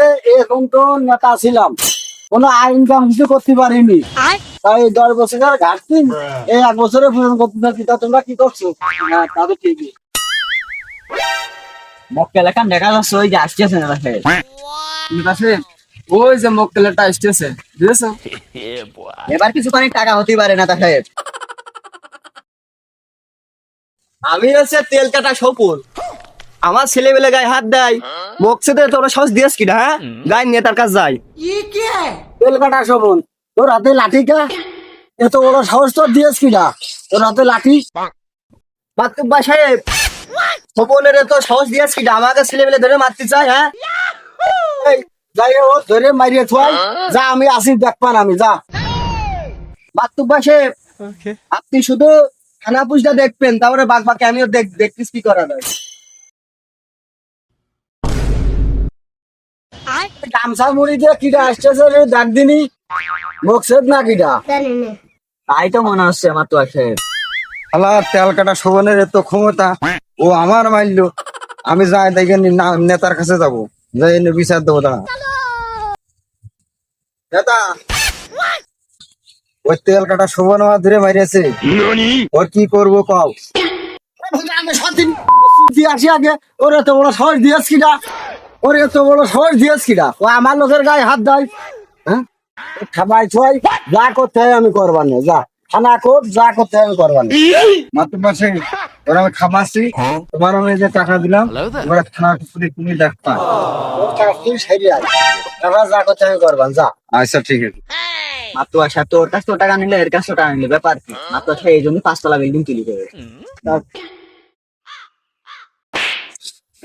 এ- এরকম তো নেতা ছিলাম। কোনো আইন কাম কিছু করতে পারিনি। তাই দশ বছরের ঘাটতি। এই এক বছরে পূরণ করতে পারছি তা তোমরা কি করছ? না তা তো ঠিকই। মক্কেল এখন দেখা যাচ্ছে ওই যে আসতেছে না দেখে ঠিক আছে? ওই যে মক্কেলটা আসতেছে বুঝেছ? এবার কিছু খানি টাকা হতে পারে না তা সাহেব। আমি হচ্ছে তেল কাটা সপুর। আমার ছেলে বেলে গায়ে হাত দেয়। মকসেদে তোরা সাহস দিয়েছ কি হ্যাঁ? গায়ে নেতার কাছে যাই তেল কাটা শোভন তোর হাতে লাঠি কা? এত বড় সাহস তোর দিয়েছ কিনা তোর হাতে লাঠি? মাতুব্বা সাহেব সপনের তো সাহস দিয়েছ কি আমাকে ছেলে বেলে ধরে মারতে চায় হ্যাঁ? এই, যাই হোক ধরে মারিয়ে থুয়াই। যা আমি আসি দেখপান আমি যা। মাতুব্বা সাহেব আপনি শুধু থানা পুষটা দেখবেন তারপরে বাঘ বাকি আমিও দেখ দেখতিস কি করা যায়। গামছা মুড়ি দিয়ে কিটা আসতেছে ডাক দিনি? না কিটা তাই তো মনে হচ্ছে আমার তো আছে আলা তেল কাটা শোভনের এত ক্ষমতা। ও আমার মারলো আমি যাই দেখে নেতার কাছে যাব। যাই বিচার দেবো দাঁড়া। নেতা! ওই তেল কাটা শোভন আমার ধরে মারিয়েছে। ওর কি করব কও? আমি সাতদিন দিয়ে আসি আগে। ওর তো ওরা সাহস দিয়েছ কিনা ওর এত বড় সাহস দিয়েছ কিনা ও আমার লোকের গায়ে হাত দেয়। হ্যাঁ? খাবাই ছয় যা করতে হয় আমি করবার না যা। খানা কোপ যা করতে হয় আমি করবার না। মাত্র পাশে ওরা আমি খামাসি তোমার আমি যে টাকা দিলাম ওরা থানা পুরি তুমি তুই আয়। টাকা যা করতে আমি করবান যা। আচ্ছা ঠিক আছে। মাত্র আসা তোর কাছে টাকা নিলে এর কাছে টাকা নিলে ব্যাপার মাত্র জন্য পাঁচতলা বিল্ডিং তুলি দেবে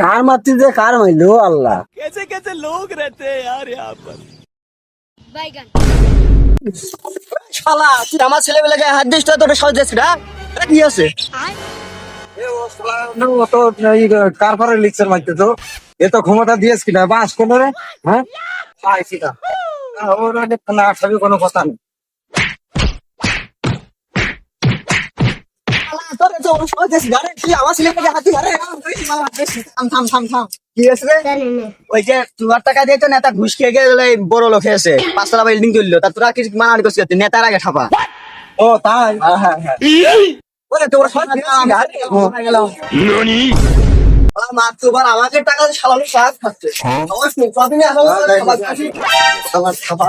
কার মারতে যে কার মাইলো আল্লাহ बैगन শালা তুই আমার ছেলে বেলে গায়ে হাত দিস তো তোর সাহস দিয়েছিস না এটা কি আছে ও তো এই কার পরে লিখছে মারতে তো এ তো ক্ষমতা দিয়েছ কিনা বাস কোন রে হ্যাঁ পাইছি না ওর আগে না আসাবি কোনো কথা নেই তোর তো ওর সাহস দিয়েছিস না রে? তুই? আমার ছেলে বেলে হাত আরে থাম থাম থাম থাম। কি আছে রে? ওই যে তোমার টাকা দিয়ে তো নেতা ঘুষ খেয়ে গেলে বড় লোক হয়েছে পাঁচতলা বিল্ডিং তুললো তা তোরা কিছু মানানি করছিস? নেতার আগে ছাপা ও তাই? হ্যাঁ হ্যাঁ হ্যাঁ। ওরে তোর সাহস দিয়েছিস না রে? আমার মা তো এবার আমাকে টাকা শালানো সাহায্য খাচ্ছি? আমার খাবার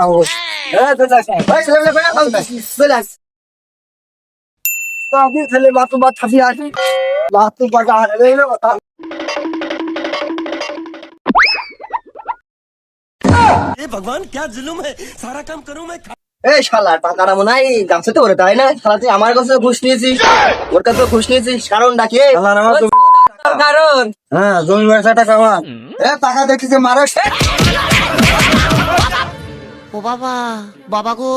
অবস্থা এই তো দেখ, এই ছেলে পেলে বেড়া খাবে। চলে আস। তো আমি ছেলে মাতু বা থাকি আসি মাতু বাটা হারে রইল এই শালা টাকাটা মনে হয় গাছে তো ওরে তাই না? শালা তুই আমার কাছে ঘুষ নিয়েছিস। ওর কাছে ঘুষ নিয়েছিস। কারণটা কি শালার আমার জমি কারণ। হ্যাঁ জমি ব্যবসা টাকা আমার এ টাকা দেখি যে মারে ও বাবা বাবা গো।